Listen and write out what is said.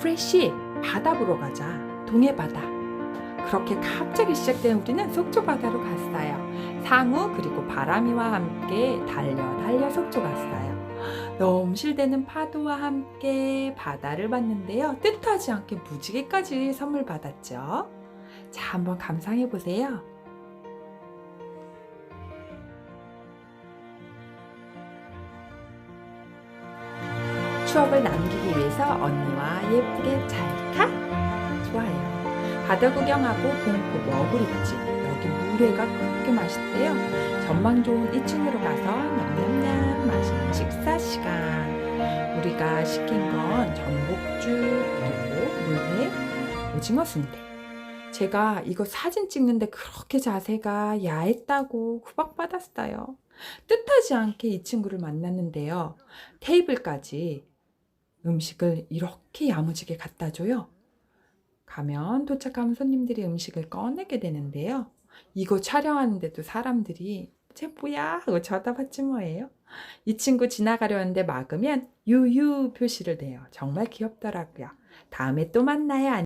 프레쉬 바다 보러 가자. 동해 바다. 그렇게 갑자기 시작된 우리는 속초 바다로 갔어요. 상우 그리고 바람이와 함께 달려 달려 속초 갔어요. 넘실대는 파도와 함께 바다를 봤는데요. 뜻하지 않게 무지개까지 선물 받았죠. 자, 한번 감상해 보세요. 추억을 남기기 위해서 언니와 예쁘게 찰칵 좋아요. 바다 구경하고 공포 너구리집 여기 물회가 그렇게 맛있대요. 전망 좋은 2층으로 가서 냠냠냠 맛있는 식사 시간. 우리가 시킨 건 전복죽 그리고 물회 오징어 순대. 제가 이거 사진 찍는데 그렇게 자세가 야했다고 구박받았어요. 뜻하지 않게 이 친구를 만났는데요. 테이블까지 음식을 이렇게 야무지게 갖다 줘요. 가면 도착하면 손님들이 음식을 꺼내게 되는데요. 이거 촬영하는데도 사람들이 쟤 뭐야 하고 쳐다봤지 뭐예요. 이 친구 지나가려는데 막으면 유유 표시를 내요. 정말 귀엽더라고요. 다음에 또 만나요.